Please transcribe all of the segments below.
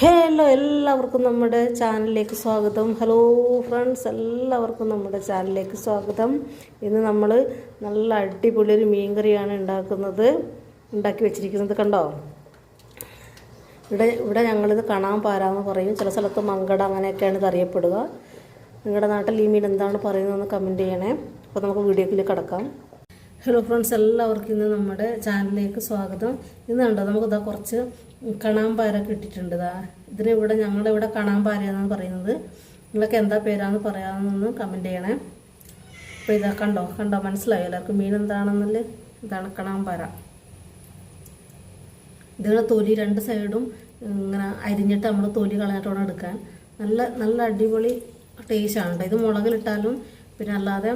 Hello എല്ലാവർക്കും നമ്മുടെ ചാനലിലേക്ക് സ്വാഗതം. ഹലോ ഫ്രണ്ട്സ് എല്ലാവർക്കും നമ്മുടെ ചാനലിലേക്ക് സ്വാഗതം. ഇന്ന് നമ്മൾ നല്ല അടിപൊളി ഒരു മീൻ കറിയാണ് ഉണ്ടാക്കുന്നത് ഉണ്ടാക്കി വെച്ചിരിക്കുന്നത് കണ്ടോ? ഇവിടെ ഇവിടെ ഞങ്ങളിത് കാണാൻ പാരാന്ന് പറയും. ചില സ്ഥലത്ത് മങ്കട അങ്ങനെയൊക്കെയാണ് ഇത് അറിയപ്പെടുക. നിങ്ങളുടെ നാട്ടിൽ ഈ മീൻ എന്താണ് പറയുന്നതെന്ന് കമന്റ് ചെയ്യണേ. അപ്പോൾ നമുക്ക് വീഡിയോക്കിലേക്ക് കിടക്കാം. ഹലോ ഫ്രണ്ട്സ് എല്ലാവർക്കും ഇന്ന് നമ്മുടെ ചാനലിലേക്ക് സ്വാഗതം. ഇന്ന് കണ്ടോ നമുക്കിതാ കുറച്ച് കണാമ്പാരൊക്കെ കിട്ടിയിട്ടുണ്ട് ഇതാ ഇതിന് ഇവിടെ ഞങ്ങളുടെ ഇവിടെ കണാമ്പാര എന്നാണ് പറയുന്നത്. നിങ്ങൾക്ക് എന്താ പേരാന്ന് പറയാമെന്നൊന്ന് കമന്റ് ചെയ്യണേ. അപ്പോൾ ഇതാ കണ്ടോ കണ്ടോ മനസ്സിലായോ? എല്ലാവർക്കും മീൻ എന്താണെന്നല്ലേ? ഇതാണ് കണാമ്പാര. ഇതിന്റെ തൊലി രണ്ട് സൈഡും ഇങ്ങനെ അരിഞ്ഞിട്ട് നമ്മൾ തൊലി കളഞ്ഞിട്ട് വേണം എടുക്കാൻ. നല്ല നല്ല അടിപൊളി ടേസ്റ്റാണ് കേട്ടോ ഇത് മുളകിലിട്ടാലും പിന്നെ അല്ലാതെ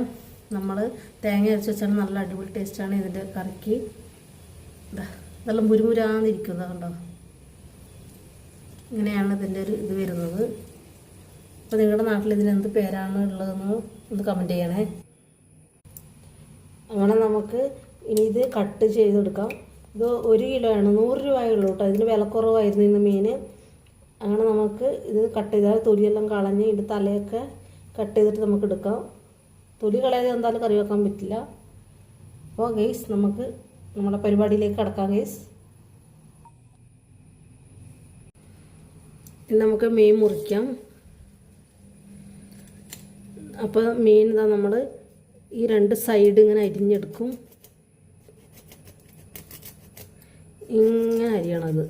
നമ്മൾ തേങ്ങ അരച്ച് വെച്ചാലും നല്ല അടിപൊളി ടേസ്റ്റാണ് ഇതിന്റെ കറിക്ക്. നല്ല മുരുമുരാന്നിരിക്കുന്നത് കണ്ടോ? ഇങ്ങനെയാണ് ഇതിന്റെ ഒരു ഇത് വരുന്നത്. അപ്പോൾ നിങ്ങളുടെ നാട്ടിൽ ഇതിന് എന്ത് പേരാണ് ഉള്ളതെന്ന് ഒന്ന് കമന്റ് ചെയ്യണേ. അങ്ങനെ നമുക്ക് ഇനി ഇത് കട്ട് ചെയ്തെടുക്കാം. ഇത് ഒരു കിലോ ആണ് നൂറ് രൂപയുള്ളൂ കേട്ടോ. ഇതിന് വിലക്കുറവായിരുന്നു ഇന്ന് മീൻ. അങ്ങനെ നമുക്ക് ഇത് കട്ട് ചെയ്താൽ തൊലിയെല്ലാം കളഞ്ഞ് ഇതിന്റെ തലയൊക്കെ കട്ട് ചെയ്തിട്ട് നമുക്ക് എടുക്കാം. തൊലി കളയാതെ എന്തായാലും കറി വെക്കാൻ പറ്റില്ല. അപ്പോൾ ഗെയ്സ് നമുക്ക് നമ്മുടെ പരിപാടിയിലേക്ക് കടക്കാം ഗെയ്സ് നമുക്ക് മീൻ മുറിക്കാം. അപ്പോൾ മീൻ ഇതാ നമ്മൾ ഈ രണ്ട് സൈഡ് ഇങ്ങനെ അരിഞ്ഞെടുക്കും. ഇങ്ങനെ അരിയണത്.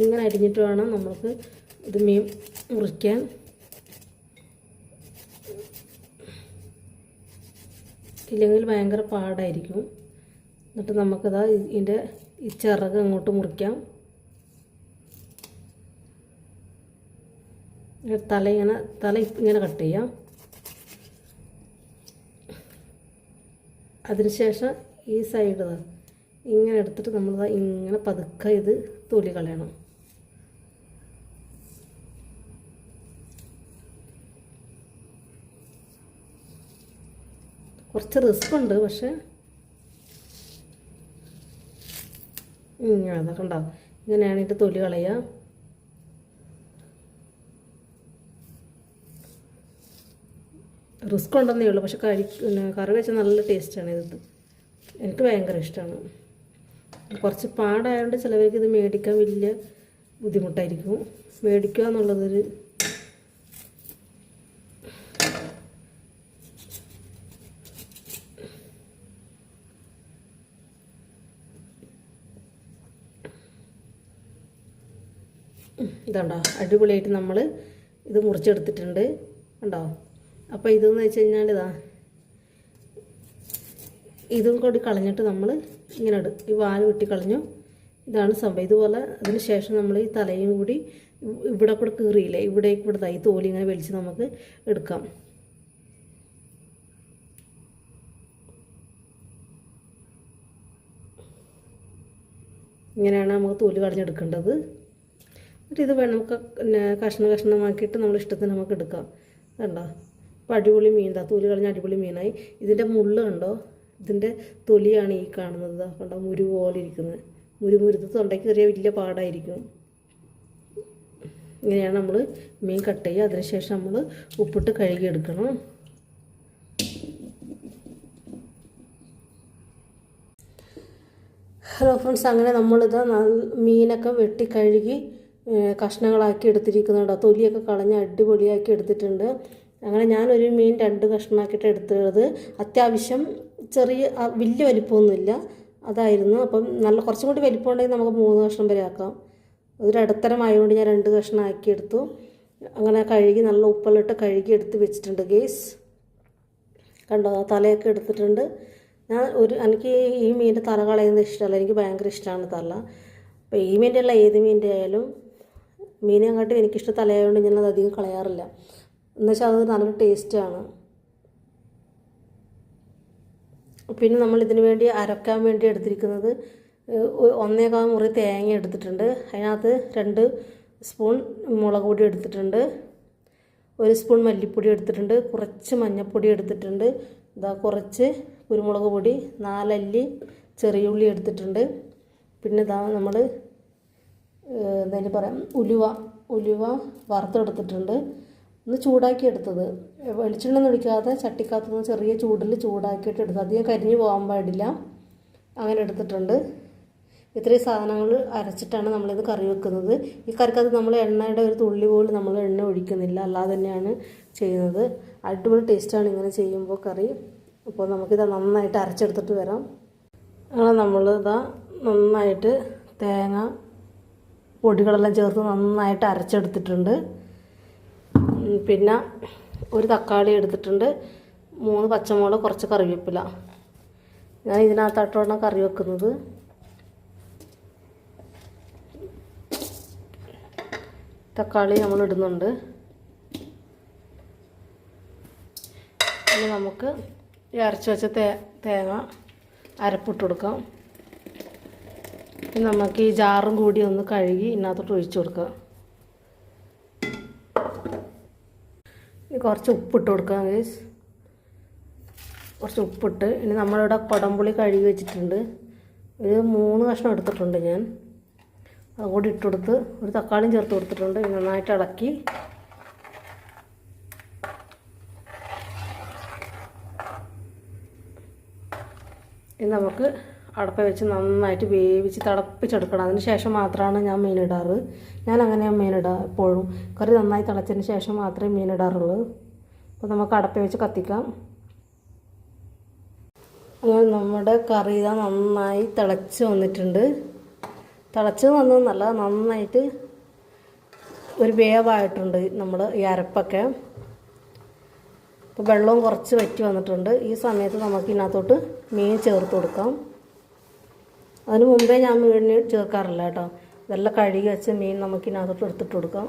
ഇങ്ങനെ അരിഞ്ഞിട്ട് വേണം നമുക്ക് ഇത് മീൻ മുറിക്കാൻ. ഇല്ലെങ്കിൽ ഭയങ്കര പാടായിരിക്കും. എന്നിട്ട് നമുക്കിതാ ഇതിന്റെ ഈ ചിറക് അങ്ങോട്ട് മുറിക്കാം. തല ഇങ്ങനെ തല ഇങ്ങനെ കട്ട് ചെയ്യാം. അതിനുശേഷം ഈ സൈഡ് ഇങ്ങനെ എടുത്തിട്ട് നമ്മൾ ഇങ്ങനെ പതുക്കെ ഇത് തൊലി കളയണം. കുറച്ച് റിസ്ക് ഉണ്ട് പക്ഷെ ഇങ്ങനെ അതൊക്കെ ഉണ്ടാവും. ഇങ്ങനെയാണ് ഇത് തൊലി കളയുക. റിസ്ക് ഉണ്ടെന്നേ ഉള്ളു. പക്ഷെ കഴി കറി വെച്ചാൽ നല്ല ടേസ്റ്റാണ് ഇത്. എനിക്ക് ഭയങ്കര ഇഷ്ടമാണ്. കുറച്ച് പാടായതുകൊണ്ട് ചിലവർക്ക് ഇത് മേടിക്കാൻ വലിയ ബുദ്ധിമുട്ടായിരിക്കും. മേടിക്കുക എന്നുള്ളതൊരു ഇതുണ്ടോ അടിപൊളിയായിട്ട് നമ്മൾ ഇത് മുറിച്ചെടുത്തിട്ടുണ്ട്. ഉണ്ടോ അപ്പോൾ ഇതെന്ന് വെച്ച് കഴിഞ്ഞാൽ ഇതാ. ഇതും കൂടി കളഞ്ഞിട്ട് നമ്മൾ ഇങ്ങനെ ഇടും ഈ വാൽ വെട്ടി കളഞ്ഞു. ഇതാണ് സംഭവം. ഇതുപോലെ അതിന് ശേഷം നമ്മൾ ഈ തലയും കൂടി ഇവിടെ കൂടെ കീറിയില്ല? ഇവിടെ ഇവിടെ ഈ തോലി ഇങ്ങനെ വലിച്ച് നമുക്ക് എടുക്കാം. ഇങ്ങനെയാണ് നമുക്ക് തോൽ കളഞ്ഞെടുക്കേണ്ടത്. എന്നിട്ട് ഇത് നമുക്ക് പിന്നെ കഷ്ണം കഷ്ണമാക്കിയിട്ട് നമ്മൾ ഇഷ്ടത്തിന് നമുക്ക് എടുക്കാം. കണ്ടോ? അപ്പോൾ അടിപൊളി മീൻ. താ തൊലി കളഞ്ഞ അടിപൊളി മീനായി. ഇതിന്റെ മുള്ള് കണ്ടോ? ഇതിന്റെ തൊലിയാണ് ഈ കാണുന്നത്. കണ്ടോ? മുരു പോലെ ഇരിക്കുന്നത് മുരുമുരുത്ത് തൊണ്ടയ്ക്ക് ചെറിയ വലിയ പാടായിരിക്കും. ഇങ്ങനെയാണ് നമ്മൾ മീൻ കട്ട് ചെയ്യുക. അതിനുശേഷം നമ്മൾ ഉപ്പിട്ട് കഴുകിയെടുക്കണം ഹലോ ഫ്രണ്ട്സ് അങ്ങനെ നമ്മളിത് മീനൊക്കെ വെട്ടി കഴുകി കഷ്ണങ്ങളാക്കി എടുത്തിരിക്കുന്നുണ്ട്. തൊലിയൊക്കെ കളഞ്ഞ് അടിപൊളിയാക്കി എടുത്തിട്ടുണ്ട്. അങ്ങനെ ഞാനൊരു മീൻ രണ്ട് കഷ്ണമാക്കിയിട്ട് എടുത്തത് അത്യാവശ്യം ചെറിയ വലിയ വലിപ്പമൊന്നുമില്ല. അതായിരുന്നു. അപ്പം നല്ല കുറച്ചും കൂടി വലിപ്പം ഉണ്ടെങ്കിൽ നമുക്ക് മൂന്ന് കഷ്ണം വരെ ആക്കാം. ഒരു ഇടത്തരമായതുകൊണ്ട് ഞാൻ രണ്ട് കഷ്ണം ആക്കിയെടുത്തു അങ്ങനെ കഴുകി നല്ല ഉപ്പെല്ലിട്ട് കഴുകി എടുത്ത് വെച്ചിട്ടുണ്ട് ഗേസ് കണ്ടോ? തലയൊക്കെ എടുത്തിട്ടുണ്ട്. ഞാൻ ഒരു എനിക്ക് ഈ മീന്റെ തല കളയുന്നത് ഇഷ്ടമല്ല. എനിക്ക് ഭയങ്കര ഇഷ്ടമാണ് തല. അപ്പോൾ ഈ മീന്റെ അല്ല ഏത് മീന്റെ ആയാലും മീനെക്കാട്ടും എനിക്കിഷ്ടം തലയായതുകൊണ്ട് ഞാനത് അധികം കളയാറില്ല. എന്നുവെച്ചാൽ അത് നല്ലൊരു ടേസ്റ്റാണ് പിന്നെ നമ്മൾ ഇതിന് വേണ്ടി അരക്കാൻ വേണ്ടി എടുത്തിരിക്കുന്നത് ഒന്നേകാൽ മുറി തേങ്ങ എടുത്തിട്ടുണ്ട്. അതിനകത്ത് രണ്ട് സ്പൂൺ മുളക് പൊടി എടുത്തിട്ടുണ്ട്. ഒരു സ്പൂൺ മല്ലിപ്പൊടി എടുത്തിട്ടുണ്ട്. കുറച്ച് മഞ്ഞൾപ്പൊടി എടുത്തിട്ടുണ്ട്. ഇതാ കുറച്ച് കുരുമുളക് പൊടി നാലല്ലി ചെറിയ ഉള്ളി എടുത്തിട്ടുണ്ട്. പിന്നെ ഇതാ നമ്മൾ എന്തായാലും പറയാം? ഉലുവ ഉലുവ വറുത്തെടുത്തിട്ടുണ്ട്. ഒന്ന് ചൂടാക്കി എടുത്തത്. വെളിച്ചെണ്ണ ഒഴിക്കാതെ ചട്ടിക്കകത്തുനിന്ന് ചെറിയ ചൂടിൽ ചൂടാക്കിയിട്ട് എടുത്തത്. അധികം കരിഞ്ഞു പോകാൻ പാടില്ല. അങ്ങനെ എടുത്തിട്ടുണ്ട്. ഇത്രയും സാധനങ്ങൾ അരച്ചിട്ടാണ് നമ്മളിത് കറി വെക്കുന്നത്. ഈ കറിക്കകത്ത് നമ്മൾ എണ്ണയുടെ ഒരു തുള്ളി പോലും നമ്മൾ എണ്ണ ഒഴിക്കുന്നില്ല. അല്ലാതെ തന്നെയാണ് ചെയ്യുന്നത്. അടിപൊളി ടേസ്റ്റാണ് ഇങ്ങനെ ചെയ്യുമ്പോൾ കറി. അപ്പോൾ നമുക്കിത് നന്നായിട്ട് അരച്ചെടുത്തിട്ട് വരാം. അങ്ങനെ നമ്മൾ ഇതാ നന്നായിട്ട് തേങ്ങ പൊടികളെല്ലാം ചേർത്ത് നന്നായിട്ട് അരച്ചെടുത്തിട്ടുണ്ട്. പിന്നെ ഒരു തക്കാളി എടുത്തിട്ടുണ്ട്. മൂന്ന് പച്ചമുളക് കുറച്ച് കറിവേപ്പില. ഞാൻ ഇതിനകത്തായിട്ടാണ് കറി വെക്കുന്നത്. തക്കാളി നമ്മൾ ഇടുന്നുണ്ട്. ഇനി നമുക്ക് ഈ അരച്ച് വെച്ച തേങ്ങ അരപ്പിട്ട് കൊടുക്കാം. നമുക്ക് ഈ ജാറും കൂടി ഒന്ന് കഴുകി ഇതിനകത്തോട്ട് ഒഴിച്ചു കൊടുക്കാം. കുറച്ച് ഉപ്പിട്ട് കൊടുക്കാം ഗേസ് കുറച്ച് ഉപ്പിട്ട്. ഇനി നമ്മളിവിടെ കുടംപുളി കഴുകി വെച്ചിട്ടുണ്ട്. ഒരു മൂന്ന് കഷ്ണം എടുത്തിട്ടുണ്ട് ഞാൻ. അതുകൂടി ഇട്ട് കൊടുത്ത് ഒരു തക്കാളിയും ചേർത്ത് കൊടുത്തിട്ടുണ്ട്. നന്നായിട്ട് ഇളക്കി. ഇനി നമുക്ക് അടപ്പ വെച്ച് നന്നായിട്ട് വേവിച്ച് തിളപ്പിച്ചെടുക്കണം. അതിന് ശേഷം മാത്രമാണ് ഞാൻ മീനിടാറ് ഞാൻ അങ്ങനെയാണ് മീൻ ഇടുക എപ്പോഴും. കറി നന്നായി തിളച്ചതിന് ശേഷം മാത്രമേ മീനിടാറുള്ളൂ അപ്പോൾ നമുക്ക് അടപ്പ വെച്ച് കത്തിക്കാം. അങ്ങനെ നമ്മുടെ കറി ഇതാ നന്നായി തിളച്ച് വന്നിട്ടുണ്ട്. തിളച്ച് വന്നതെന്നല്ല നന്നായിട്ട് ഒരു വേവായിട്ടുണ്ട് നമ്മുടെ ഈ അരപ്പൊക്കെ. അപ്പോൾ വെള്ളവും കുറച്ച് വറ്റി വന്നിട്ടുണ്ട്. ഈ സമയത്ത് നമുക്ക് ഇതിനകത്തോട്ട് മീൻ ചേർത്ത് കൊടുക്കാം. അതിന് മുമ്പേ ഞാൻ മീനിന് ചേർക്കാറില്ല കേട്ടോ. ഇതെല്ലാം കഴുകി വെച്ച മീൻ നമുക്കിനകത്ത് എടുത്തിട്ട് കൊടുക്കാം.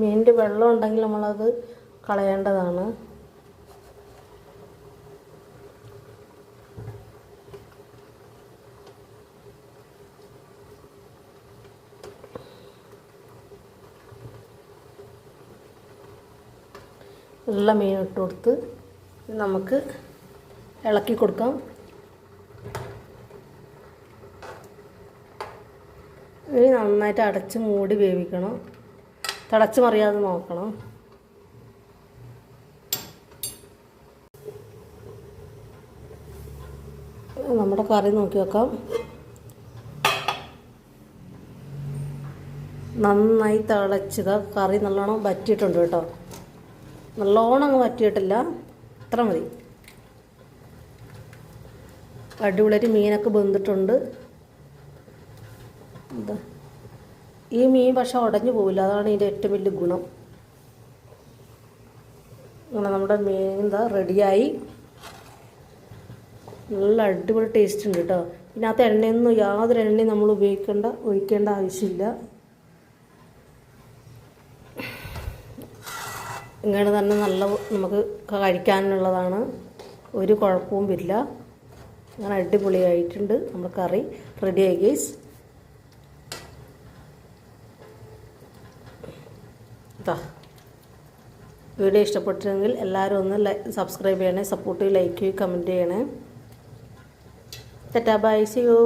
മീനിന്റെ വെള്ളം ഉണ്ടെങ്കിൽ നമ്മളത് കളയേണ്ടതാണ്. എല്ലാ മീൻ ഇട്ട് കൊടുത്ത് നമുക്ക് ഇളക്കി കൊടുക്കാം. ഇനി നന്നായിട്ട് അടച്ച് മൂടി വേവിക്കണം. തടച്ചു മറിയാതെ നോക്കണം. നമ്മുടെ കറി നോക്കി വെക്കാം. നന്നായി തിളച്ചത് കറി നല്ലോണം വറ്റിയിട്ടുണ്ട് കേട്ടോ. നല്ലോണം അങ്ങ് വറ്റിയിട്ടില്ല. അത്ര മതി. അടിപൊളിയായിട്ട് മീനൊക്കെ വെന്തിട്ടുണ്ട്. എന്താ? ഈ മീൻ പക്ഷെ ഉടഞ്ഞു പോവില്ല. അതാണ് ഇതിന്റെ ഏറ്റവും വലിയ ഗുണം. അങ്ങനെ നമ്മുടെ മീൻ എന്താ റെഡിയായി. നല്ല അടിപൊളി ടേസ്റ്റ് ഉണ്ട് കേട്ടോ. ഇതിനകത്ത് എണ്ണയൊന്നും യാതൊരു എണ്ണയും നമ്മൾ ഉപയോഗിക്കേണ്ട ഒഴിക്കേണ്ട ആവശ്യമില്ല. ഇങ്ങനെ തന്നെ നല്ല നമുക്ക് കഴിക്കാനുള്ളതാണ്. ഒരു കുഴപ്പവും ഇല്ല. അങ്ങനെ അടിപൊളിയായിട്ടുണ്ട് നമ്മൾ കറി. റെഡിയായി ഗൈസ് വീഡിയോ ഇഷ്ടപ്പെട്ടിരുന്നെങ്കിൽ എല്ലാവരും ഒന്ന് സബ്സ്ക്രൈബ് ചെയ്യണേ സപ്പോർട്ട് ലൈക്ക് കമന്റ് ചെയ്യണേ. Tata bye see you